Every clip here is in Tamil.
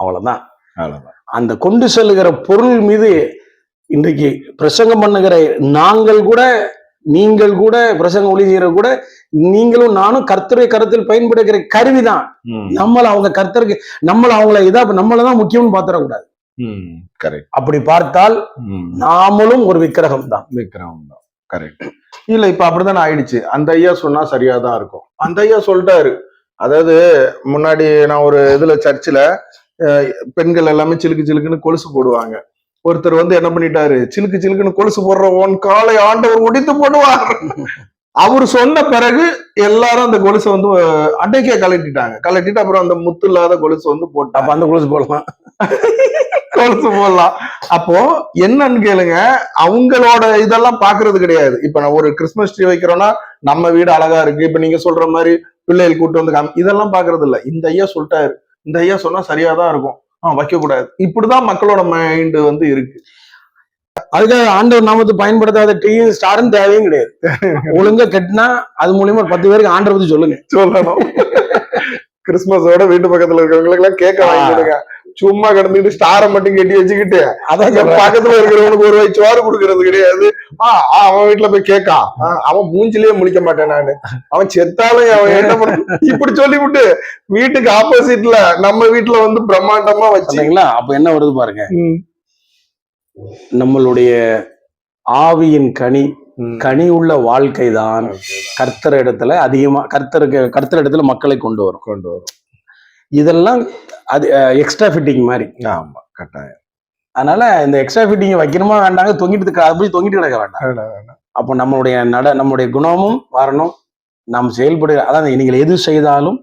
அவ்வளவுதான். அவ்வளவுதான். அந்த கொண்டு செல்லுகிற பொருள் மீது இன்றைக்கு பிரசங்கம் பண்ணுகிற நாங்கள் கூட நீங்கள் கூட பிரசங்கம் ஒளி கூட நீங்களும் நானும் கர்த்தரை கருத்தில் பயன்படுகிற கருவிதான். நம்மள அவங்க கர்த்தருக்கு நம்மள அவங்கள இதா நம்மளதான் முக்கியம்னு பாத்திரக்கூடாது. அப்படி பார்த்தால். நாமளும் ஒரு விக்கிரகம் தான் விக்ரம் தான் கரெக்ட் இல்ல இப்ப அப்படிதானே ஆயிடுச்சு. அந்த ஐயா சொன்னா சரியா தான் இருக்கும். அந்த ஐயா சொல்லிட்டாரு அதாவது முன்னாடி நான் ஒரு இதுல சர்ச்சில் பெண்கள் எல்லாமே சிலுக்கு சிலுக்குன்னு கொலுசு போடுவாங்க. ஒருத்தர் வந்து என்ன பண்ணிட்டாரு? சிலுக்கு சிலுக்குன்னு கொலுசு போடுற உன் காலை ஆண்டவர் ஒடித்து போடுவார். அவர் சொன்ன பிறகு எல்லாரும் அந்த கொலுசை வந்து அன்னைக்கே கலட்டிட்டாங்க கலட்டிட்டு அப்புறம் அந்த முத்து இல்லாத கொலுசு வந்து அப்ப போட்டாங்க அந்த குழுசு போடலாம். கொலுசு போடலாம். அப்போ என்னன்னு கேளுங்க அவங்களோட இதெல்லாம் பாக்குறது கிடையாது. இப்ப நான் ஒரு கிறிஸ்மஸ் ட்ரீ வைக்கிறோம்னா நம்ம வீடு அழகா இருக்கு. இப்ப நீங்க சொல்ற மாதிரி பிள்ளைகள் கூட்டு வந்து காமி- இதெல்லாம் பாக்குறது இல்ல இந்த ஐயா சொல்லிட்டாரு. இந்த ஐயா சொன்னா சரியாதான் இருக்கும். ஆஹ் வைக்க கூடாது இப்படிதான் மக்களோட மைண்ட் வந்து இருக்கு. அதுக்காக ஆண்டவர் நாமத்தை பயன்படுத்தாத டீயும் ஸ்டாரும் தேவையும் கிடையாது. ஒழுங்கா கட்டினா அது மூலியமா பத்து பேருக்கு ஆண்டவர் பத்தி சொல்லுங்க. சொல்லணும். கிறிஸ்மஸோட வீட்டு பக்கத்துல இருக்கிறவங்களுக்கு எல்லாம் கேட்க வாங்கிடுங்க சும்மா கிடந்துட்டு ஸ்டாரை மட்டும் கட்டி வச்சுக்கிட்டு அதான். பக்கத்துல இருக்கிறவனுக்கு ஒரு வயசு சோறு கொடுக்கறது கிடையாது. ஆ, ஆ, அவன் வீட்டுல போய் ஆ, அவன் மூஞ்சிலேயே முழிக்க மாட்டேன் நானு. அவன் செத்தாலும் அவன் என்ன பண்ண இப்படி சொல்லிவிட்டு வீட்டுக்கு ஆப்போசிட்ல நம்ம வீட்டுல வந்து பிரம்மாண்டமா வச்சு சொன்னீங்களா அப்ப என்ன வருது பாருங்க. நம்மளுடைய ஆவியின் கனி. கனி உள்ள வாழ்க்கை தான் கர்த்தர் இடத்துல அதிகமா கர்த்தருக்கு கர்த்தர் இடத்துல மக்களை கொண்டு வரும். கொண்டு வரும். இதெல்லாம் அது எக்ஸ்ட்ரா ஃபிட்டிங் மாதிரி. ஆமா கட்டாயம். அதனால இந்த எக்ஸ்ட்ரா ஃபிட்டிங் வைக்கணுமா வேண்டாங்க தொங்கிட்டு அதை போய் தொங்கிட்டு கிடக்க வேண்டாம். அப்போ நம்மளுடைய நட நம்முடைய குணமும் வரணும். நாம் செயல்படு அதான் நீங்கள் எது செய்தாலும்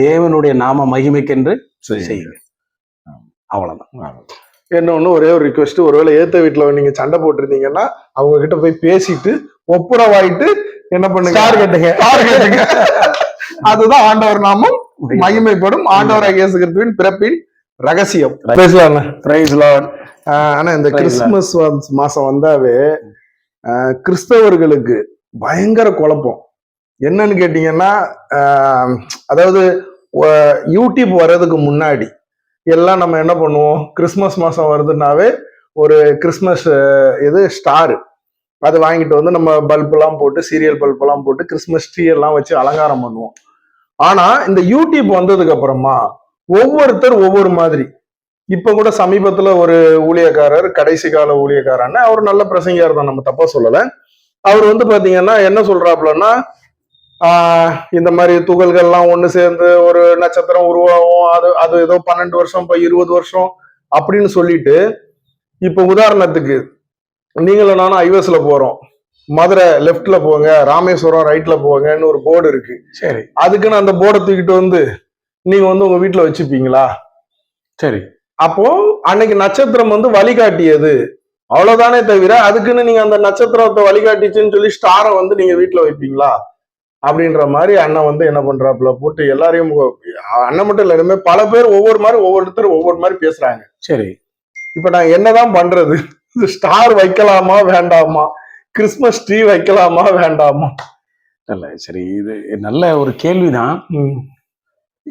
தேவனுடைய நாம மகிமைக்கென்று. செய்யுங்க அவ்வளவுதான். இன்னொன்னு ஒரே ஒரு ரிக்வெஸ்ட் ஒருவேளை ஏத்த வீட்டுல நீங்க சண்டை போட்டிருந்தீங்கன்னா அவங்க கிட்ட போய் பேசிட்டு ஒப்புரவாயிட்டு என்ன பண்ணுங்க. அதுதான் ஆண்டவர் நாமம். மகிமைப்படும் ஆண்டவராக இயேசு கிறிஸ்துவின் பிறப்பின் ரகசியம். ஆனா இந்த கிறிஸ்துமஸ் மாசம் வந்தாவே கிறிஸ்தவர்களுக்கு பயங்கர குழப்பம். என்னன்னு கேட்டீங்கன்னா அதாவது யூடியூப் வர்றதுக்கு முன்னாடி எல்லாம் நம்ம என்ன பண்ணுவோம்? கிறிஸ்மஸ் மாசம் வருதுன்னாவே ஒரு கிறிஸ்மஸ் இது ஸ்டாரு. அது வாங்கிட்டு வந்து நம்ம பல்ப் எல்லாம் போட்டு சீரியல் பல்ப் எல்லாம் போட்டு கிறிஸ்மஸ் ட்ரீ எல்லாம் வச்சு அலங்காரம் பண்ணுவோம். ஆனா இந்த யூடியூப் வந்ததுக்கு அப்புறமா ஒவ்வொருத்தர் ஒவ்வொரு மாதிரி. இப்ப கூட சமீபத்துல ஒரு ஊழியக்காரர் கடைசி கால ஊழியக்காரன்னு அவர் நல்ல பிரசங்கியார் தான் நம்ம தப்பா சொல்லல. அவர் வந்து பாத்தீங்கன்னா என்ன சொல்றாப்புலன்னா ஆஹ் இந்த மாதிரி துகள்கள்லாம் ஒண்ணு சேர்ந்து ஒரு நட்சத்திரம் உருவாகும் அது அது ஏதோ பன்னெண்டு வருஷம் இப்ப இருபது வருஷம் அப்படின்னு சொல்லிட்டு இப்ப உதாரணத்துக்கு நீங்களும் நானும் ஐவஸ்ல போறோம். மதுரை லெஃப்ட்ல போங்க ராமேஸ்வரம் ரைட்ல போங்கன்னு ஒரு போர்டு இருக்கு. சரி. அதுக்குன்னு அந்த போர்டை தூக்கிட்டு வந்து நீங்க வந்து உங்க வீட்டுல வச்சுப்பீங்களா? சரி. அப்போ அன்னைக்கு நட்சத்திரம் வந்து வழிகாட்டியது. அவ்வளவுதானே தவிர அதுக்குன்னு நீங்க அந்த நட்சத்திரத்தை வழிகாட்டிச்சுன்னு சொல்லி ஸ்டாரை வந்து நீங்க வீட்டுல வைப்பீங்களா? அப்படின்ற மாதிரி அண்ணன் வந்து என்ன பண்றாப்புல போட்டு எல்லாரையும் அண்ணன் மட்டும் இல்ல இனிமே பல பேர் ஒவ்வொரு மாதிரி ஒவ்வொருத்தர் ஒவ்வொரு மாதிரி பேசுறாங்க. சரி. இப்ப நான் என்னதான் பண்றது? ஸ்டார் வைக்கலாமா வேண்டாமா? கிறிஸ்மஸ் ட்ரீ வைக்கலாமா வேண்டாமா? இல்ல சரி இது நல்ல ஒரு கேள்விதான்.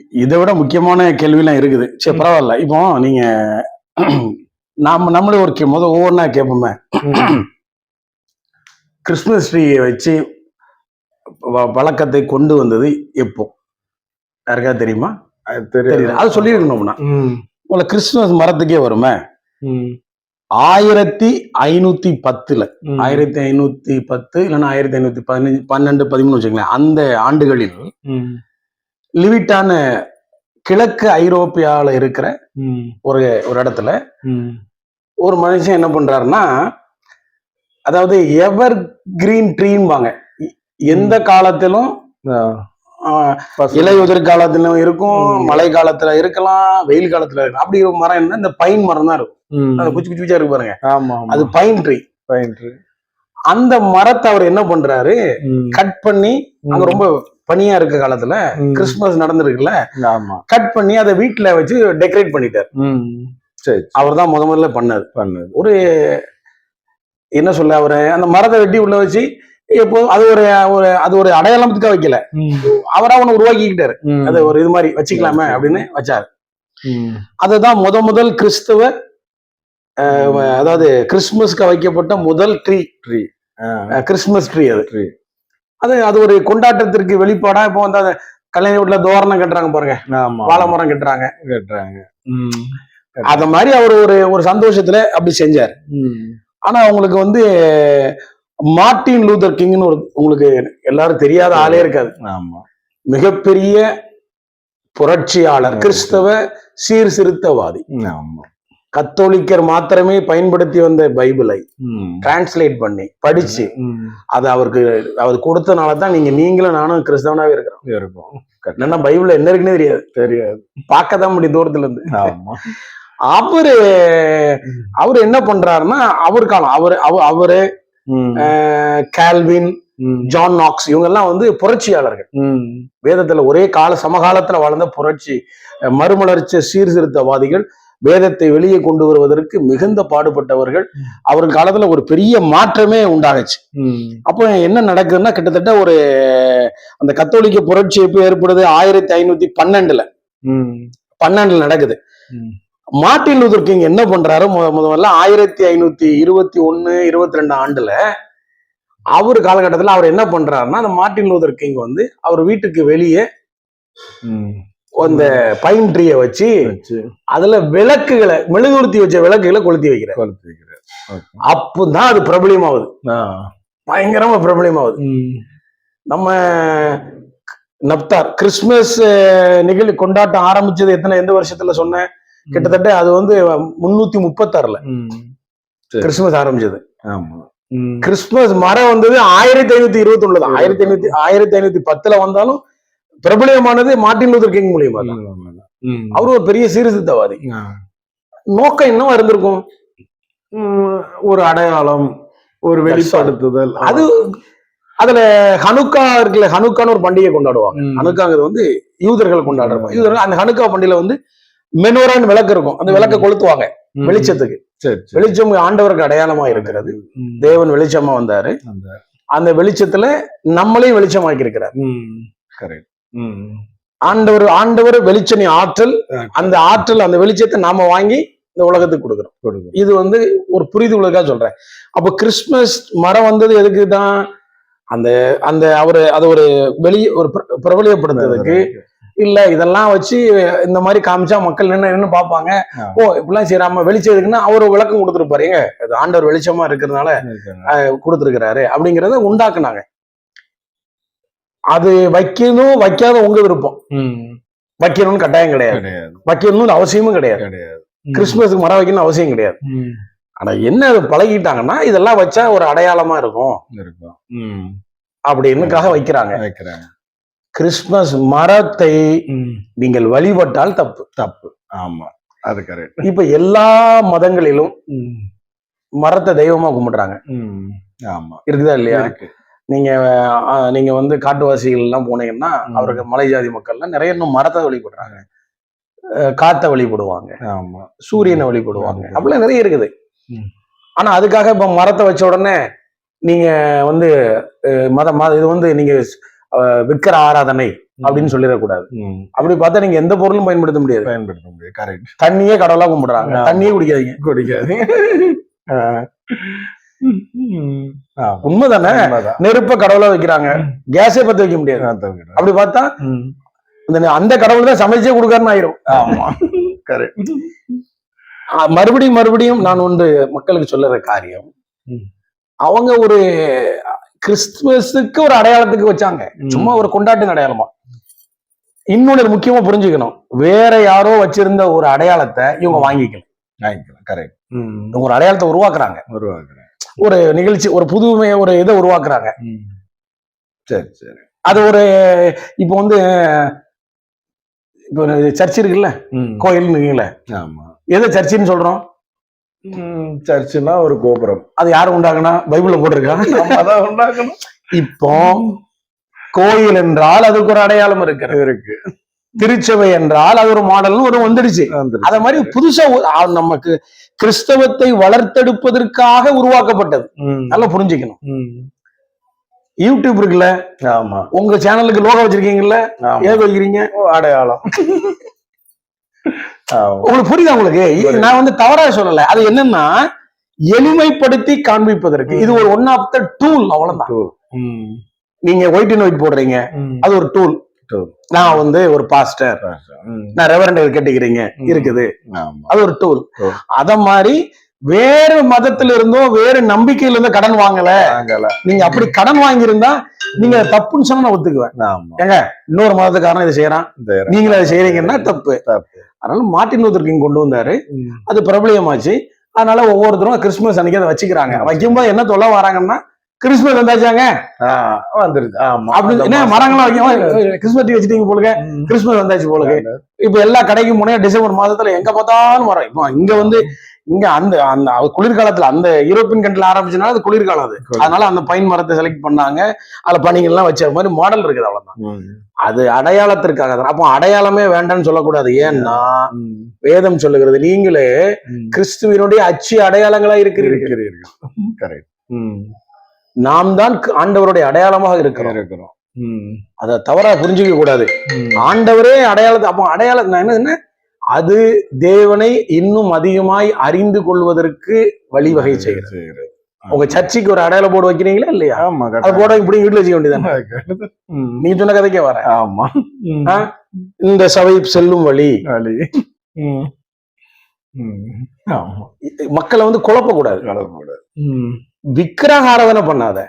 இதை விட முக்கியமான கேள்விலாம் இருக்குது. சரி பரவாயில்ல. இப்போ நீங்க நாம நம்மளே ஒரு கே- முத ஒவ்வொன்றா கேட்போமே. கிறிஸ்மஸ் ட்ரீயை வச்சு வழக்கத்தை கொண்டு வந்தது எப்போ? யாருக்காவது தெரியுமா? தெரியாது. அது சொல்லியிருக்கணும்னா உங்களை கிறிஸ்துமஸ் மரத்துக்கே வருமே? ஆயிரத்தி ஐநூத்தி பத்துல. ஆயிரத்தி ஐநூத்தி பத்து இல்லைன்னா ஆயிரத்தி ஐநூத்தி பதினஞ்சு பன்னெண்டு பதிமூணு வச்சுங்களேன் அந்த ஆண்டுகளில் லிவிட்டான கிழக்கு ஐரோப்பியால இருக்கிற ஒரு ஒரு இடத்துல. ஒரு மனுஷன் என்ன பண்றாருன்னா அதாவது எவர் கிரீன் ட்ரீம்பாங்க எந்த காலத்திலும் இலையுதிர் காலத்திலும் இருக்கும். மழை காலத்துல இருக்கலாம் வெயில் காலத்துல இருக்கலாம். அப்படி ஒரு மரம் என்ன? இந்த பைன் மரம் தான் இருக்கும். அது குச்சி குச்சி குச்சியா இருக்கு பாருங்க. ஆமா. அது பைன் ட்ரீ பயின்று. அந்த மரத்தை அவர் என்ன பண்றாரு. கட் பண்ணி அங்க. ரொம்ப பனியா இருக்க காலத்துல. கிறிஸ்துமஸ் நடந்திருக்குல்ல? ஆமா. கட் பண்ணி அதை வீட்டுல வச்சு டெக்கரேட் பண்ணிட்டார். அவர் தான் முத முதல்ல பண்ணது பண்ணுது ஒரு என்ன சொல்ல அவரு? அந்த மரத்தை வெட்டி உள்ள வச்சு இப்போ அது ஒரு ஒரு அது ஒரு அடையாளத்துக்காக வைக்கல. அவரா ஒண்ணு உருவாக்கிக்கிட்டாரு. அது ஒரு இது மாதிரி வச்சுக்கலாமே அப்படின்னு வச்சாரு. அதுதான் முத முதல் கிறிஸ்தவ அதாவது கிறிஸ்துமஸ்க்கு வைக்கப்பட்ட முதல் ட்ரீ. ட்ரீ. கிறிஸ்துமஸ் ட்ரீ அது. ட்ரீ. அது அது ஒரு கொண்டாட்டத்திற்கு வெளிப்பாடா இப்போ வந்து அந்த கல்யாண வீட்டுல தோரணம் கட்டுறாங்க பாருங்க. ஆமா. வாழை மரம் கட்டுறாங்க. கட்டுறாங்க. அத மாதிரி அவர் ஒரு ஒரு சந்தோஷத்துல அப்படி செஞ்சார். ஆனா அவங்களுக்கு வந்து மார்ட்டின் லூதர் கிங்னு ஒரு உங்களுக்கு எல்லாரும் தெரியாத ஆளே இருக்காது. மிகப்பெரிய புரட்சியாளர் கிறிஸ்தவ சீர்திருத்தவாதி. ஆமா. கத்தோலிக்கர் மாத்திரமே பயன்படுத்தி வந்த பைபிளை டிரான்ஸ்லேட் பண்ணி படிச்சு அது அவருக்கு அவர் கொடுத்தனால தான் நீங்க நீங்களும் நானும் கிறிஸ்தவனாவே இருக்கிறோம். இருக்கும். என்னன்னா பைபிள்ல என்ன இருக்குன்னே தெரியாது. தெரியாது. பார்க்க தான் முடியும் தூரத்துல இருந்து அவரு அவரு என்ன பண்றாருன்னா அவர் காலம் அவரு அவ- அவரு கால்வின் ஜான் நாக்ஸ் இவங்க எல்லாம் வந்து புரட்சியாளர்கள். வேதத்துல ஒரே கால சமகாலத்துல வாழ்ந்த புரட்சி மறுமலர்ச்சி சீர்திருத்தவாதிகள். வேதத்தை வெளியே கொண்டு வருவதற்கு மிகுந்த பாடுபட்டவர்கள். அவர் காலத்துல ஒரு பெரிய மாற்றமே உண்டாகுச்சு அப்போ என்ன நடக்குதுன்னா கிட்டத்தட்ட ஒரு அந்த கத்தோலிக்க புரட்சி எப்போ ஏற்படுது? ஆயிரத்தி ஐநூத்தி பன்னெண்டுல. பன்னெண்டுல நடக்குது. மார்ட்டின் லூதர் கிங் என்ன பண்றாரு? முத முதல்ல ஆயிரத்தி ஐநூத்தி இருபத்தி ஒன்னு இருபத்தி ரெண்டு ஆண்டுல அவர் காலகட்டத்துல அவர் என்ன பண்றாருன்னா அந்த மார்ட்டின் லூதர் கிங் வந்து அவர் வீட்டுக்கு வெளியே அந்த பைன் ட்ரீய வச்சு அதுல விளக்குகளை மெழுகுவர்த்தி வச்ச விளக்குகளை கொளுத்தி வைக்கிறார் கொளுத்து வைக்கிறார் அப்பதான் அது பிரபலியமாகுது பயங்கரமா பிரபலியமாகுது நம்ம நப்தார் கிறிஸ்துமஸ் நிகழ்வு கொண்டாட்டம் ஆரம்பிச்சது எத்தனை எந்த வருஷத்துல சொன்னேன் கிட்டத்தட்ட அது வந்து முன்னூத்தி முப்பத்தாறுல. கிறிஸ்துமஸ் ஆரம்பிச்சது. ஆமா. கிறிஸ்துமஸ் மரம் வந்தது ஆயிரத்தி ஐநூத்தி இருபத்தி ஒண்ணுல தான் ஆயிரத்தி ஐநூத்தி ஆயிரத்தி ஐநூத்தி பத்துல வந்தாலும் பிரபலியமானது மார்ட்டின் லூதர் கிங் மூலியமா தான். அவரு ஒரு பெரிய சீர்திருத்தவாதி. நோக்கம் என்னவா இருந்திருக்கும்? ஒரு அடையாளம் ஒரு வெளிப்படுத்துதல் அது அதுல ஹனுக்கா இருக்குல்ல ஹனுக்கான்னு ஒரு பண்டிகை கொண்டாடுவாங்க. ஹனுக்காங்கிறது வந்து யூதர்கள் கொண்டாடுறாங்க யூதர்கள் அந்த ஹனுக்கா பண்டிகையில வந்து மெனோரான்னு விளக்கு இருக்கும். அந்த விளக்கை கொளுத்துவாங்க. வெளிச்சத்துக்கு. சரி சரி. வெளிச்சம் ஆண்டவருக்கு அடையாளமா இருக்கிறது. தேவன் வெளிச்சமா வந்தாரு. அந்த- வெளிச்சத்துல நம்மளையும் வெளிச்சமாக்கி இருக்கிறார் ம். ஆண்டவர் ஆண்டவர் வெளிச்சனி ஆற்றல். அந்த ஆற்றல் அந்த வெளிச்சத்தை நாம வாங்கி இந்த உலகத்துக்கு கொடுக்குறோம். இது வந்து ஒரு புரிதலுக்காக சொல்றேன். அப்ப கிறிஸ்துமஸ் மரம் வந்தது எதுக்கு தான் அந்த அந்த அவரு அதை ஒரு வெளியே ஒரு பிர- பிரபலியப்படுத்துறதுக்கு இல்ல இதெல்லாம் வச்சு இந்த மாதிரி காமிச்சா மக்கள் என்ன என்ன பார்ப்பாங்க. ஓ இப்படிலாம் செய்யறாம வெளிச்சம் எதுக்குன்னா அவர் விளக்கம் கொடுத்துருப்பாரு. ஏங்க இது ஆண்டவர் வெளிச்சமா இருக்கிறதுனால கொடுத்துருக்கிறாரு அப்படிங்கறத உண்டாக்குனாங்க. அது வைக்கணும் வைக்காத உங்க விருப்பம். வைக்கணும்னு கட்டாயம் கிடையாது. வைக்கணும்னு அவசியமும் கிடையாது. கிறிஸ்துமஸுக்கு மரம் வைக்கணும்னு அவசியம் கிடையாது. ஆனா என்ன பழகிட்டாங்கன்னா இதெல்லாம் வச்சா ஒரு அடையாளமா இருக்கும். அப்படின்னுக்காக வைக்கிறாங்க. கிறிஸ்துமஸ் மரத்தை. நீங்கள் வழிபட்டால் தப்பு. தப்பு. ஆமா. அது கரெக்ட். இப்ப எல்லா மதங்களிலும் மரத்தை தெய்வமா கும்பிடுறாங்க. ஆமா. இருக்குதா இல்லையா? இருக்கு. நீங்க அஹ், நீங்க வந்து காட்டுவாசிகள் எல்லாம் போனீங்கன்னா. அவருக்கு மலை ஜாதி மக்கள்லாம் நிறைய இன்னும் மரத்தை வழிபடுறாங்க. காத்தை வழிபடுவாங்க. ஆமா. சூரியனை வழிபடுவாங்க. அப்படிலாம் நிறைய இருக்குது. ம். ஆனா அதுக்காக இப்ப மரத்தை வச்ச உடனே நீங்க வந்து மத மத இது வந்து நீங்க அஹ், விக்கிர ஆராதனை அப்படின்னு சொல்லிடக்கூடாது. அப்படி பார்த்தா நீங்க எந்த பொருளும் பயன்படுத்த முடியாது. பயன்படுத்த முடியும் கரெக்ட் தண்ணியே கடவுளா கும்பிடுறாங்க. தண்ணியே குடிக்காதீங்க. குடிக்காது உண்மைதானே? நெருப்ப கடவுளா வைக்கிறாங்க. கேஸே பத்த வைக்க முடியாது. அப்படி பார்த்தா அந்த கடவுள் தான் சமைச்சே கொடுக்காருன்னு ஆயிரும். ஆமா. கரெக்ட் மறுபடியும் மறுபடியும் நான் ஒன்று மக்களுக்கு சொல்லுற காரியம். அவங்க ஒரு கிறிஸ்துமஸுக்கு ஒரு அடையாளத்துக்கு வச்சாங்க. சும்மா ஒரு கொண்டாட்டு அடையாளமா. இன்னொன்னு முக்கியமா புரிஞ்சுக்கணும். வேற யாரோ வச்சிருந்த ஒரு அடையாளத்தை இவங்க வாங்கிக்கல வாங்கிக்கலாம். கரெக்ட் இவங்க ஒரு அடையாளத்தை உருவாக்குறாங்க. உருவாக்குறேன் ஒரு நிகழ்ச்சி ஒரு புதுமை ஒரு இதை உருவாக்குறாங்க. சரி சரி. அது ஒரு இப்போ வந்து இப்போ சர்ச் இருக்குல்ல? கோயில்னு ஆமா. எதை சர்ச்சுன்னு சொல்றோம்? சர்ச்சுனா ஒரு கோபுரம். அது யாரு உண்டாக்குனா? பைபிள்ல போட்டிருக்கா? நம்ம அதான் உண்டாக்கணும். இப்போ கோயில் என்றால் அதுக்கு ஒரு அடையாளம் இருக்கிறது. இருக்கு. திருச்சபை என்றால் அது ஒரு மாடல்னு ஒரு வந்துடுச்சு. அத மாதிரி புதுசா நமக்கு கிறிஸ்தவத்தை வளர்த்தெடுப்பதற்காக உருவாக்கப்பட்டது. நல்லா புரிஞ்சுக்கணும். யூடியூப் இருக்குல்ல? ஆமா. உங்க சேனலுக்கு லோகோ வச்சிருக்கீங்கல்ல? ஏன் வைக்கிறீங்க? அடையாளம். உங்களுக்கு புரியுதா உங்களுக்கு? நான் வந்து தவறா சொல்லல. அது என்னன்னா எளிமைப்படுத்தி காண்பிப்பதற்கு. இது ஒரு ஒன் ஆஃப் த டூல் அவ்வளவுதான். நீங்க ஒயிட் அண்ட் ஒயிட் போடுறீங்க. அது ஒரு டூல். நான் வந்து ஒரு பாஸ்டர். நான் ரெவரண்ட் கேட்டுக்கிறீங்க. இருக்குது. அது ஒரு டூல். அத மாதிரி வேறு மதத்துல இருந்தோ வேறு நம்பிக்கையில இருந்தோ கடன் வாங்கல. நீங்க அப்படி கடன் வாங்கியிருந்தா நீங்க தப்புன்னு சொன்னா நான் ஒத்துக்குவேன். ஆமா. இன்னொரு மதத்துக்காரன் இதை செய்யறான். நீங்களும் அதை செய்யறீங்கன்னா தப்பு. அதனால மார்ட்டின் லூத்தர் கிங் கொண்டு வந்தாரு. அது பிரபலியமாச்சு. அதனால ஒவ்வொருத்தரும் கிறிஸ்துமஸ் அன்னைக்கு அதை வச்சுக்கிறாங்க. வைக்கும்போது என்ன சொல்ல வராங்கன்னா கிறிஸ்துமஸ் வந்தாச்சாங்க? அந்த என்ன வைக்கும் கிறிஸ்துமஸ் tree வச்சுட்டீங்க போலுங்க. ம். கிறிஸ்துமஸ் வந்தாச்சு போலுங்க. இப்ப எல்லா கடைக்கும் முன்னே டிசம்பர் மாதத்துல எங்க பார்த்தாலும் மரம் இப்போ இங்க வந்து இங்க அந்த அந்த குளிர்காலத்துல அந்த யூரோப்பியன் கண்ட்ரில ஆரம்பிச்சனால அது குளிர்காலம் அது. அதனால அந்த பைன் மரத்தை செலக்ட் பண்ணாங்க. அதுல பனிகள்லாம் வச்ச மாதிரி மாடல் இருக்குது அவ்வளவுதான். அது அடையாளத்திற்காக தான். அப்போ அடையாளமே வேண்டாம்னு சொல்லக்கூடாது. ஏன்னா. வேதம் சொல்லுகிறது நீங்களே. கிறிஸ்துவினுடைய அச்சு அடையாளங்களா இருக்கிறீர்கள். கரெக்ட் நாம் தான் ஆண்டவருடைய அடையாளமாக இருக்கிறோம். இருக்கிறோம். அதை தவறா புரிஞ்சுக்க கூடாது. ஆண்டவரே அடையாளத்தை அப்போ அடையாளம் என்ன என்ன அது தேவனை இன்னும் அதிகமாய் அறிந்து கொள்வதற்கு வழிவகை செய்கிறது. உங்க சர்ச்சுக்கு ஒரு அடையாள போர்டு வைக்கிறீங்களா இல்லையா? ஆமா அது. போட இப்படி வீட்டுல வச்சுக்க வேண்டியதானே. நீங்க சொன்ன கதைக்கே வரேன் ஆமா? இந்த சபை செல்லும் வழி. ஆமா. மக்களை வந்து குழப்பக்கூடாது. கலப்பக்கூடாது. விக்கிரக ஆராதனை பண்ணாத.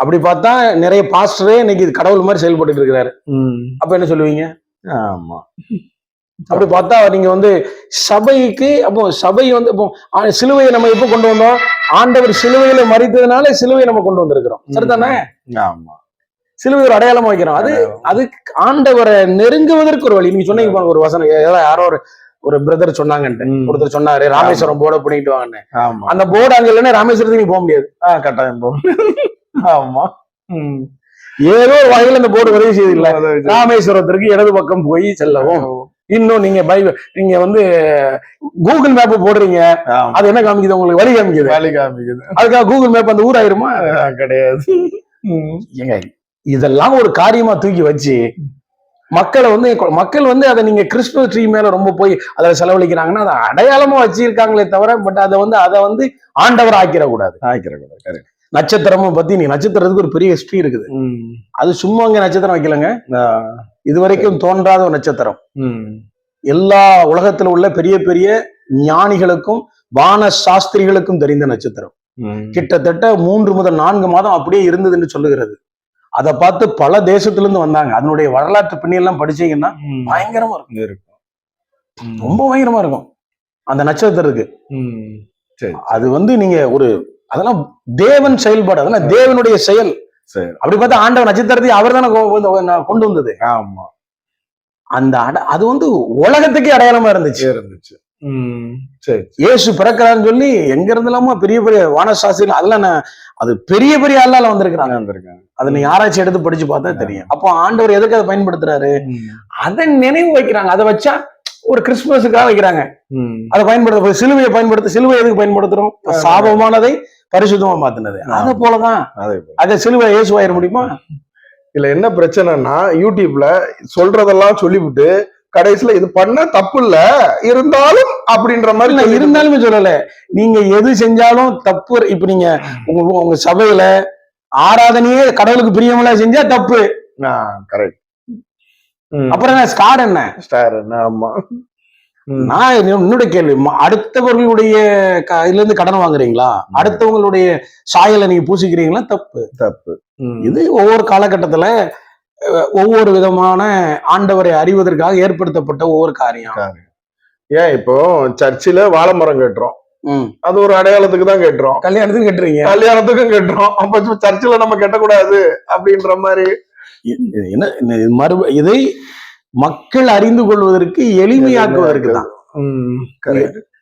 அப்படி பார்த்தா நிறைய பாஸ்டரே இன்னைக்கு இது கடவுள் மாதிரி செயல்பட்டு இருக்கிறாரு. அப்ப என்ன சொல்லுவீங்க? ஆமா. அப்படி பார்த்தா நீங்க வந்து சபைக்கு அப்போ சபை வந்து இப்போ சிலுவையை நம்ம எப்போ கொண்டு வந்தோம்? ஆண்டவர் சிலுவையில மறித்ததுனால சிலுவையை நம்ம கொண்டு வந்திருக்கிறோம். சரிதானே? ஆமா. சிலுவை ஒரு அடையாளமா வைக்கிறோம். அது அது ஆண்டவரை நெருங்குவதற்கு ஒரு வழி. நீங்க சொன்னீங்க பாருங்க ஒரு வசனம். யாரோ ஒரு ஒரு பிரதர் சொன்னாங்கன்ட்டு. ஒருத்தர் சொன்னாரு ராமேஸ்வரம் போர்டை பண்ணிட்டு வாங்கன்னு. அந்த போர்டு அங்க இல்லைன்னா ராமேஸ்வரத்துக்கு நீ போக முடியாது. ஆ, கட்டாயம் போ. ஆமா. ஏதோ ஒரு வகையில அந்த போர்டு உதவி அதை வச்சு- ராமேஸ்வரத்திற்கு இடது பக்கம் போய் செல்லவும். இன்னும் நீங்க பைபிள் நீங்க வந்து கூகுள் மேப் போடுறீங்க. அது என்ன காமிக்குது? உங்களுக்கு வழி காமிக்குது. வேலை காமிக்குது. அதுக்காக கூகுள் மேப் அந்த ஊர் ஆயிருமா கிடையாது. இதெல்லாம் ஒரு காரியமா தூக்கி வச்சு மக்களை வந்து மக்கள் வந்து அதை நீங்க கிறிஸ்துவ ட்ரீ மேல ரொம்ப போய் அதை செலவழிக்கிறாங்கன்னா அதை அடையாளமா வச்சிருக்காங்களே தவிர பட் அதை வந்து அதை வந்து ஆண்டவர் ஆக்கிட கூடாது ஆக்கிரக் கூடாது. correct. நட்சத்திரமும் பத்தி நீ நட்சத்திரத்துக்கு ஒரு பெரிய ஹிஸ்டரி இருக்குது. அது சும்மா அங்க நட்சத்திரம் வைக்கலங்க. இது வரைக்கும் தோன்றாத ஒரு நட்சத்திரம் ம். எல்லா உலகத்துல உள்ள பெரிய பெரிய ஞானிகளுக்கும் வான சாஸ்திரிகளுக்கும் தெரிந்த நட்சத்திரம். கிட்டத்தட்ட மூன்று முதல் நான்கு மாதம் அப்படியே இருந்ததுன்னு சொல்லுகிறது அதை பார்த்து பல தேசத்துல இருந்து வந்தாங்க. அதனுடைய வரலாற்று பின்னெல்லாம் படிச்சீங்கன்னா. பயங்கரமா இருக்கும். ரொம்ப பயங்கரமா இருக்கும். அந்த நட்சத்திரத்துக்கு. அது வந்து நீங்க ஒரு அதெல்லாம் தேவன் செயல்பாடு. அதெல்லாம் தேவனுடைய செயல். சரி. அப்படி பார்த்தா ஆண்டவன் நட்சத்திரத்தை அவர் தானே கொண்டு வந்தது. ஆமா. அந்த அட அது வந்து உலகத்துக்கே அடையாளமா இருந்துச்சு. இருந்துச்சு. இயேசு பிறக்கிறான்னு சொல்லி எங்க இருந்தெல்லாமோ பெரிய பெரிய வானசாஸ்திரிகள் அதெல்லாம் நான் அது பெரிய பெரிய ஆளால வந்திருக்கிறாங்க. வந்திருக்காங்க அதை நீங்க ஆராய்ச்சி எடுத்து படிச்சு பார்த்தா தெரியும். அப்போ ஆண்டவர் எதுக்கு அதை பயன்படுத்துறாரு. அதை நினைவு வைக்கிறாங்க. அதை வச்சா ஒரு கிறிஸ்துமஸுக்காக வைக்கிறாங்க. அதை பயன்படுத்த சிலுவையை பயன்படுத்த சிலுவை எதுக்கு பயன்படுத்துறோம்? சாபமானதை பரிசுத்தமா மாத்தினது. அதை போலதான். அதே. அதை சிலுவை இயேசுவாயிர முடியுமா? இதுல என்ன பிரச்சனைனா யூடியூப்ல சொல்றதெல்லாம் சொல்லிவிட்டு கடைசியில இது பண்ண தப்பு இல்ல இருந்தாலும் அப்படின்ற மாதிரி இருந்தாலுமே சொல்லல. நீங்க எது செஞ்சாலும் தப்பு இப்ப நீங்க உங்க உங்க சபையில ஆராதனையே கடவுளுக்கு பிரியமில்லா செஞ்சா தப்பு. ம். அப்புறம் என்ன ஸ்காட் என்ன? Star என்ன, ஆமா. நான் என்ன- என்னுடைய கேள்வி. அடுத்தவர்களுடைய இதுல இருந்து கடன் வாங்குறீங்களா? அடுத்தவங்களுடைய சாயலை நீங்க பூசிக்கிறீங்களா? தப்பு. தப்பு. இது ஒவ்வொரு காலகட்டத்துல ஒவ்வொரு விதமான ஆண்டவரை அறிவதற்காக ஏற்படுத்தப்பட்ட ஒவ்வொரு காரியம். ஏன் இப்போ சர்ச்சில் வாழை மரம் கட்டுறோம் ம். அது ஒரு அடையாளத்துக்கு தான் கட்டுறோம் கல்யாணத்துக்கு கட்டுறீங்க கல்யாணத்துக்கும் கட்டுறோம் அப்ப சர்ச்சில் நம்ம கட்டக்கூடாது அப்படின்ற மாதிரி. என்ன மறு இதை மக்கள் அறிந்து கொள்வதற்கு எளிமையாக்குவதற்கு தான்.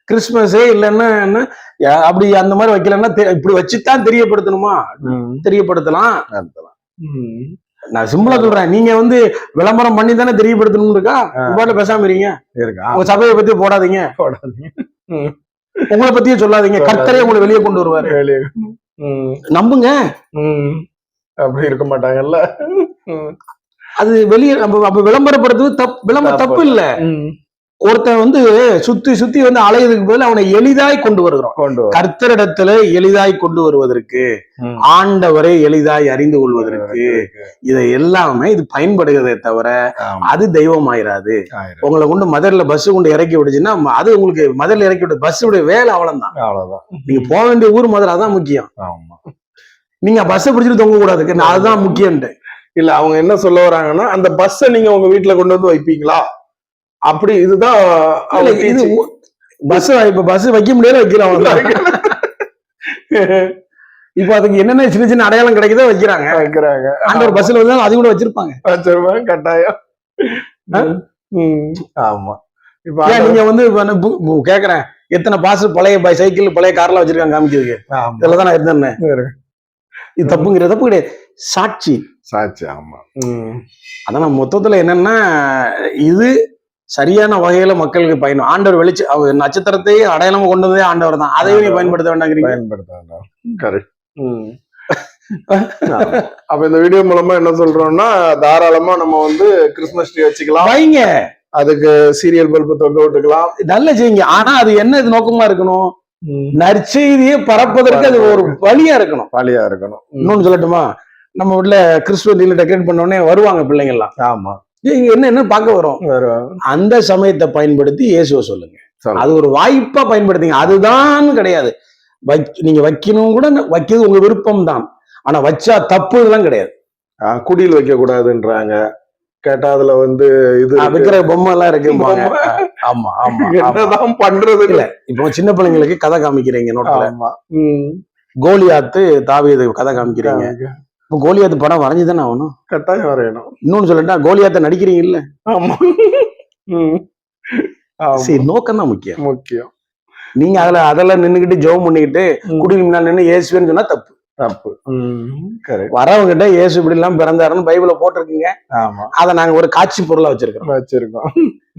கிறிஸ்துமஸே இல்லைன்னா என்ன அப்படி அந்த மாதிரி வைக்கலன்னா இப்படி வச்சுதான் தெரியப்படுத்தணுமா. தெரியப்படுத்தலாம். நான் சிம்பிளா சொல்றேன். நீங்க வந்து விளம்பரம் பண்ணி தானே தெரியப்படுத்தணும் இருக்கா. உங்க பேசாம இருங்க. இருக்கா? உங்க சபையை பத்தி போடாதீங்க. போடாதீங்க. உங்களை பத்தியே சொல்லாதீங்க. கர்த்தரே உங்களை வெளியே கொண்டு வருவாரு. வெளியே. நம்புங்க. அப்படி இருக்க மாட்டாங்கல்ல. அது வெளியே நம்ம அப்ப விளம்பரப்படுத்துறது தப்பு விளம்பரம் தப்பு. இல்ல. ஒருத்தன் வந்து சுத்தி சுத்தி வந்து அலையதுக்கு பதில் அவனை எளிதாய் கொண்டு வருகிறோம் கொண்டு கர்த்தரிடத்துல எளிதாய் கொண்டு வருவதற்கு. ஆண்டவரை எளிதாய் அறிந்து கொள்வதற்கு இதை எல்லாமே இது பயன்படுகிறதே தவிர அது தெய்வம் ஆயிராது. உங்களை கொண்டு மதுரில் பஸ் கொண்டு இறக்கி விடுச்சுன்னா அது உங்களுக்கு மதுரில் இறக்கி விட்டு பஸ்ஸுடைய வேலை அவ்வளவுதான். அவ்வளவுதான். நீங்க போக வேண்டிய ஊர் மதுரை அதான் முக்கியம். நீங்க பஸ்ஸை பிடிச்சிட்டு தொங்க நான் அதுதான் முக்கியம்ட்டு இல்ல அவங்க என்ன சொல்ல வராங்கன்னா அந்த பஸ்ஸ நீங்க உங்க வீட்டுல கொண்டு வந்து வைப்பீங்களா? அப்படி இதுதான் இது. பஸ் இப்ப பஸ் வைக்க முடியாது வைக்கிறோம். இப்ப அதுக்கு என்னென்ன சின்ன சின்ன அடையாளம் கிடைக்குதோ வைக்கிறாங்க. வைக்கிறாங்க. அந்த ஒரு பஸ்ல வந்து அது கூட வச்சிருப்பாங்க. வச்சிருவாங்க கட்டாயம். ஆமா. இப்ப நீங்க வந்து இப்ப கேக்குறேன். எத்தனை பாஸ் பழைய சைக்கிள் பழைய கார்ல வச்சிருக்காங்க காமிக்கிறதுக்கு. இதுல தான் நான் இருந்தேன். இது தப்புங்கிறது தப்பு கிடையாது. சாட்சி. சாட்சி ஆமா. அதான் மொத்தத்துல என்னன்னா இது சரியான வகையில மக்களுக்கு பயணம் ஆண்டவர் வெளிச்சு அவர் நட்சத்திரத்தையும் அடையாளமா கொண்டு வந்ததே ஆண்டவர் தான். அதையும் நீ பயன்படுத்த வேண்டாங்கிறீங்க. பயன்படுத்த வேண்டாம் கரெக்ட் அப்ப இந்த வீடியோ மூலமா என்ன சொல்றோம்னா தாராளமா நம்ம வந்து கிறிஸ்மஸ் ட்ரீ வச்சுக்கலாம். வைங்க. அதுக்கு சீரியல் பல்பு தொங்க விட்டுக்கலாம். நல்ல செய்யுங்க. ஆனா அது என்ன இது நோக்கமா இருக்கணும்? நற்செய்தியை பரப்புவதற்கு அது ஒரு வழியா இருக்கணும். வழியா இருக்கணும். இன்னொன்னு சொல்லட்டுமா? நம்ம வீட்டுல கிறிஸ்துவ டெக்கரேட் பண்ண உடனே வருவாங்க பிள்ளைங்க எல்லாம் ஆமா. என்ன என்ன பார்க்க வரும்? அந்த சமயத்தை பயன்படுத்தி இயேசுவை சொல்லுங்க. சொல்லு. அது ஒரு வாய்ப்பா பயன்படுத்திங்க. அதுதான் கிடையாது. நீங்க வைக்கணும் கூட வைக்கிறது உங்க விருப்பம் தான் ஆனா வச்சா தப்பு இதெல்லாம் கிடையாது. குடியில் வைக்க கூடாதுன்றாங்க கேட்டா அதுல வந்து இது. விக்கிற பொம்மை. எல்லாம் இருக்கு. ஆமா ஆமா. என்னதான் பண்றது இல்ல இப்போ சின்ன பிள்ளைங்களுக்கு கதை காமிக்கிறீங்க நோட்ல. கோலியாத்து தாவீது கதை காமிக்கிறீங்க. இப்போ கோலியாத்து படம் வரைஞ்சுதானே ஆகணும்? கட்டாயம் வரையணும். இன்னொன்னு சொல்லட்டா கோலியாத்த நடிக்கிறீங்க இல்ல ஆமா. சரி நோக்கம் தான் முக்கியம். முக்கியம். நீங்க அதுல அதெல்லாம் நின்னுக்கிட்டு ஜெபம் பண்ணிக்கிட்டு ம். குடிக்கு முன்னாடி நின்று இயேசுன்னு சொன்னா தப்பு. தப்பு. கரெக்ட் வரவங்கிட்ட இயேசு இப்படி எல்லாம் பிறந்தாருன்னு பைபிள போட்டிருக்கீங்க. ஆமா. அதை நாங்க ஒரு காட்சி பொருளா வச்சிருக்கோம்.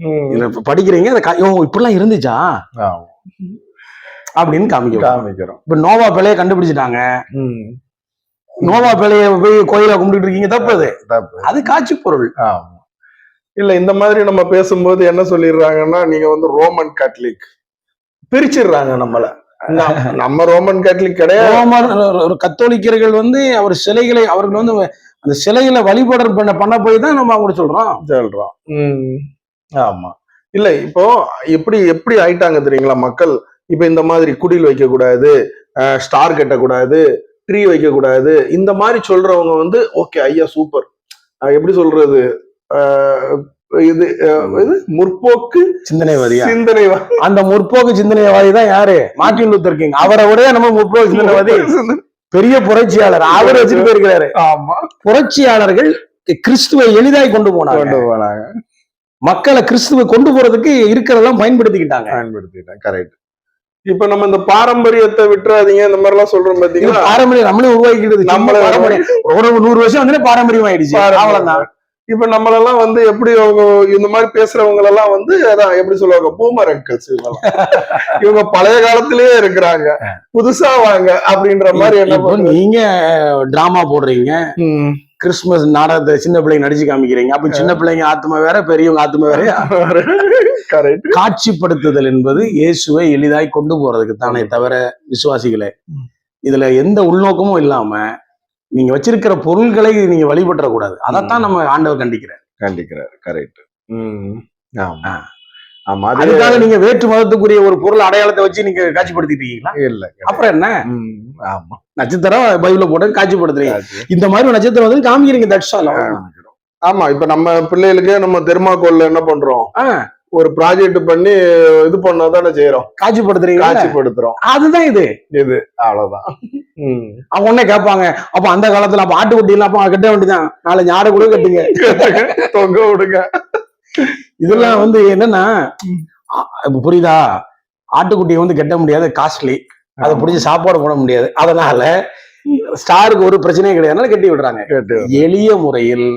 ம். இதுல இப்ப படிக்கிறீங்க அதை இப்படிலாம் இருந்துச்சா. அப்படின்னு காமிக்க காமிக்கிறோம். இப்ப நோவா பிழைய கண்டுபிடிச்சிட்டாங்க. நோவா பிழைய போய் கோயில கும்பிட்டு இருக்கீங்க தப்பு அது. தப்பு அது காட்சி பொருள் இல்ல இந்த மாதிரி நம்ம பேசும்போது என்ன சொல்லிடுறாங்கன்னா நீங்க வந்து ரோமன் கேத்தலிக். பிரிச்சிடுறாங்க நம்மள. நம்ம- ரோமன் கேத்தலிக் கிடையாது. ஒரு கத்தோலிக்கர்கள் வந்து அவர் சிலைகளை அவர்கள் வந்து அந்த சிலைகளை வழிபாடு பண்ண பண்ண போய் தான் நம்ம அவங்க சொல்றோம். சொல்றோம். ஆமா. இல்ல இப்போ எப்படி எப்படி ஆயிட்டாங்க தெரியுங்களா மக்கள்? இப்ப இந்த மாதிரி குடில் வைக்க கூடாது ஸ்டார் கட்டக்கூடாது ட்ரீ வைக்க கூடாது இந்த மாதிரி சொல்றவங்க வந்து ஓகே ஐயா சூப்பர் எப்படி சொல்றது? இது இது முற்போக்கு சிந்தனைவாதியா சிந்தனை அந்த முற்போக்கு சிந்தனைவாதி தான் யாரு? மார்ட்டின் லூத்தர் கிங் அவரை விட நம்ம முற்போக்கு சிந்தனைவாதி பெரிய புரட்சியாளர். அவர் வச்சுட்டு போயிருக்கிறாரு. ஆமா. புரட்சியாளர்கள் கிறிஸ்துவை எளிதாய் கொண்டு போனாங்க. கொண்டு போனாங்க. மக்களை கிறிஸ்துவை கொண்டு போறதுக்கு இருக்கிறதெல்லாம் பயன்படுத்திக்கிட்டாங்க. பயன்படுத்திட்டேன் கரெக்ட் இப்ப நம்ம இந்த பாரம்பரியத்தை விட்டுறாதீங்க இந்த மாதிரி எல்லாம் சொல்றோம் இது பாத்தீங்களா பாரம்பரியம் நம்மளே உருவாக்கிடுது நம்மளே ஒரு நூறு வருஷம் வந்து பாரம்பரியம் ஆயிடுச்சு. அவ்வளவுதான். இப்ப நம்மளெல்லாம் வந்து எப்படி அவங்க இந்த மாதிரி பேசுறவங்க எல்லாம் வந்து அதான் எப்படி சொல்லுவாங்க பூமர் அங்கிள்ஸ் இவங்க இவங்க பழைய காலத்திலேயே இருக்கிறாங்க. புதுசா வாங்க அப்படின்ற மாதிரி என்ன? நீங்க டிராமா போடுறீங்க. கிறிஸ்துமஸ் நாடகத்தை சின்ன பிள்ளைங்க நடிச்சு காமிக்கிறீங்க. அப்ப சின்ன பிள்ளைங்க ஆத்மா வேற பெரியவங்க ஆத்மா வேற? கரெக்ட் காட்சிப்படுத்துதல் என்பது இயேசுவை எளிதாய் கொண்டு போறதுக்கு தானே தவிர விசுவாசிகளே. இதுல எந்த உள்நோக்கமும் இல்லாம நீங்க வச்சிருக்கிற பொருள்களை நீங்க வழிபட்டுற கூடாது அதைத்தான் நம்ம ஆண்டவர் கண்டிக்கிறார். கண்டிக்கிறார். கரெக்ட் ஆமா. ஆமா அது அதுக்காக நீங்க வேற்று மதத்துக்குரிய ஒரு பொருள் அடையாளத்தை வச்சு நீங்க காட்சிப்படுத்திட்டீங்களா? இல்ல அப்புறம் என்ன? ஆமா. நட்சத்திரம் பைபிள போட்டு காட்சிப்படுத்துறீங்க. இந்த மாதிரி ஒரு நட்சத்திரம் வந்து காமிக்கிறீங்க தட்சாலம் காமிக்கிறோம். ஆமா இப்ப நம்ம பிள்ளைகளுக்கே நம்ம தெர்மாக்கோல்ல என்ன பண்றோம். ஒரு ப்ராஜெக்ட் பண்ணி இது பண்ணாதானே செய்யறோம் காட்சிப்படுத்துறீங்க காட்சிப்படுத்துறோம். அதுதான் இது. அவ்வளவுதான். ம். அவங்க உடனே கேட்பாங்க அப்ப அந்த காலத்துல அப்ப ஆட்டுக்குட்டி எல்லாம் அப்ப கட்ட வேண்டியதான் நாலஞ்சு ஆடு கூட கட்டுங்க தொங்க விடுங்க. இதெல்லாம் வந்து என்னன்னா புரியுதா? ஆட்டுக்குட்டியை வந்து கட்ட முடியாது காஸ்ட்லி அதை பிடிச்சி சாப்பாடு போட முடியாது. அதனால ஸ்டாருக்கு ஒரு பிரச்சனையும் கிடையாது. அதனால கட்டி விடுறாங்க. எளிய முறையில்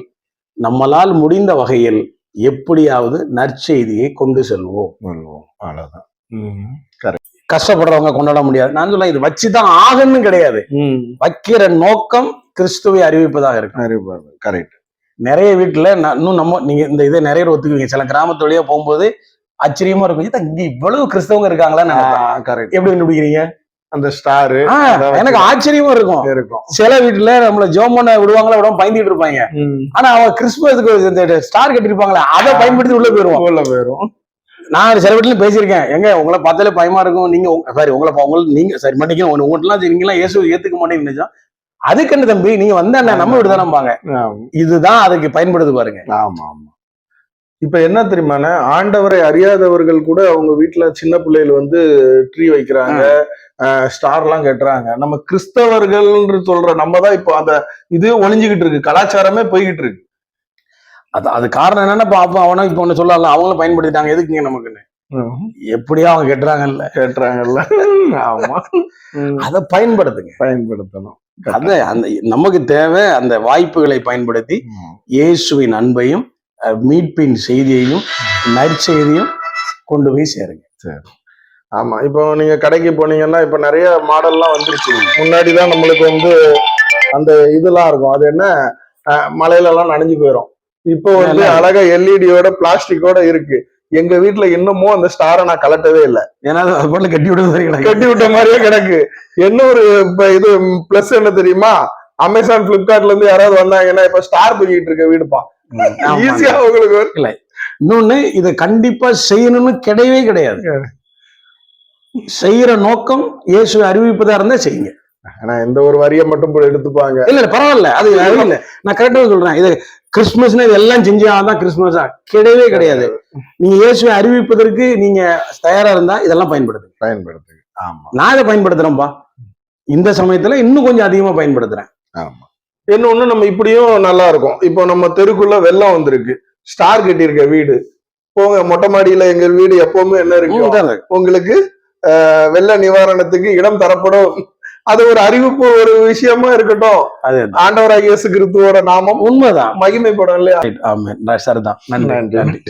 நம்மளால் முடிந்த வகையில் எப்படியாவது நற்செய்தியை கொண்டு செல்வோம். அவ்வளவுதான். கஷ்டப்படுறவங்க கொண்டாட முடியாது. நான் சொல்ல இது வச்சுதான் ஆகணும்னு கிடையாது. வைக்கிற நோக்கம் கிறிஸ்துவை அறிவிப்பதாக இருக்கு கரெக்ட் நிறைய வீட்டுல நான் இன்னும் நம்ம நீங்க இந்த இதை நிறைய ஒத்துக்குவீங்க. சில கிராமத்து வழியா போகும்போது ஆச்சரியமா இருக்கும். "இதா, இங்க இவ்வளவு கிறிஸ்தவங்க இருக்காங்களான்னு. கரெக்ட் எப்படி கண்டுபிடிக்கிறீங்க? அந்த ஸ்டாரு எனக்கு ஆச்சரியமா இருக்கும். இருக்கும். சில வீட்டுல நம்மள ஜோம் பண்ண விடுவாங்களா விடாம பயந்துட்டு இருப்பாங்க. ஆனா அவன் கிறிஸ்துமஸுக்கு ஸ்டார் கட்டிருப்பாங்களே அதை பயன்படுத்தி உள்ள போயிருவான் உள்ள போயிரும் நான் சில வீட்டுல பேசியிருக்கேன். எங்க உங்களை பார்த்தாலே பயமா இருக்கும். நீங்க சாரி உங்களை பா- உங்களை நீங்க சரி மன்னிக்கணும். உங்கள்கிட்டலாம் நீங்க எல்லாம் இயேசு ஏத்துக்க நினைச்சோம் அதுக்கு என்ன தம்பி நீங்க வந்தா நம்ம வீடு தானே ஆமா. இதுதான் அதுக்கு பயன்படுது பாருங்க. ஆமா ஆமா. இப்ப என்ன தெரியுமாண்ணே ஆண்டவரை அறியாதவர்கள் கூட அவங்க வீட்டுல சின்ன பிள்ளைகள் வந்து ட்ரீ வைக்கிறாங்க ஸ்டார் எல்லாம் கட்டுறாங்க. நம்ம கிறிஸ்தவர்கள் சொல்ற நம்ம தான் இப்போ அந்த இது ஒளிஞ்சுகிட்டு இருக்கு கலாச்சாரமே போய்கிட்டு இருக்கு. அது அது காரணம் என்னன்னா அப்ப அவனும் இப்ப ஒண்ணு சொல்லலாம் அவங்களும் பயன்படுத்திட்டாங்க எதுக்குங்க நமக்குன்னு? எப்படியோ அவங்க கெட்டுறாங்கல்ல. கேட்டுறாங்கல்ல. ஆமா. அதை பயன்படுத்துங்க. பயன்படுத்தணும். அது அந்த நமக்கு தேவை அந்த வாய்ப்புகளை பயன்படுத்தி இயேசுவின் அன்பையும் மீட்பின் செய்தியையும் நற்செய்தியும் கொண்டு போய் சேருங்க. ஆமா இப்போ நீங்க கடைக்கு போனீங்கன்னா இப்ப நிறைய மாடல்லாம் வந்துருச்சு. முன்னாடி தான் நம்மளுக்கு வந்து அந்த இதெல்லாம் இருக்கும். அது என்ன? மலையில எல்லாம் நனைஞ்சு போயிடும் இப்போ வந்து அழகா எல்இடியோட பிளாஸ்டிக்கோட இருக்கு. எங்க வீட்ல இன்னமும் அந்த ஸ்டாரை நான் கலட்டவே இல்லை. ஏன்னா அது போல கட்டி விடுவது கிடையாது கட்டி விட்ட மாதிரியே கிடக்கு. என்ன ஒரு இப்ப இது பிளஸ் என்ன தெரியுமா? அமேசான் பிளிப்கார்ட்ல இருந்து யாராவது வந்தாங்கன்னா இப்ப ஸ்டார் தூக்கிட்டு இருக்க வீடுப்பா. ஈஸியா உங்களுக்கு வரும். இன்னொன்னு இதை கண்டிப்பா செய்யணும்னு கிடையவே கிடையாது. செய்யற நோக்கம் இயேசுவை அறிவிப்பதா இருந்தா செய்யுங்க. ஆனா இந்த ஒரு வரியை மட்டும் போய் எடுத்துப்பாங்க. இல்ல இல்ல பரவாயில்ல. அது இல்ல நான் கரெக்டா சொல்றேன். இது கிறிஸ்துமஸ்னு இதெல்லாம் செஞ்சாதான் கிறிஸ்துமஸா. கிடையவே கிடையாது. நீங்க இயேசுவை அறிவிப்பதற்கு நீங்க தயாரா இருந்தா இதெல்லாம் பயன்படுத்துங்க. பயன்படுத்து ஆமா. நான் இதை பயன்படுத்துறேன்ப்பா இந்த சமயத்துல இன்னும் கொஞ்சம் அதிகமா பயன்படுத்துறேன். ஆமா. இன்னொன்னு நம்ம இப்படியும் நல்லா இருக்கும். இப்போ நம்ம தெருக்குள்ள வெள்ளம் வந்திருக்கு. ஸ்டார் கட்டியிருக்க வீடு. போங்க மொட்டை மாடியில எங்க வீடு எப்பவுமே என்ன உண்மைதான். உங்களுக்கு அஹ், வெள்ள நிவாரணத்துக்கு இடம் தரப்படும். அது ஒரு அறிவிப்பு ஒரு விஷயமா இருக்கட்டும். அது ஆண்டவராக இயேசு கிறிஸ்துவோட நாமம். உண்மைதான். மகிமைப்படும் இல்லையா? ஆமா சரிதான். நன்றி. நன்றி.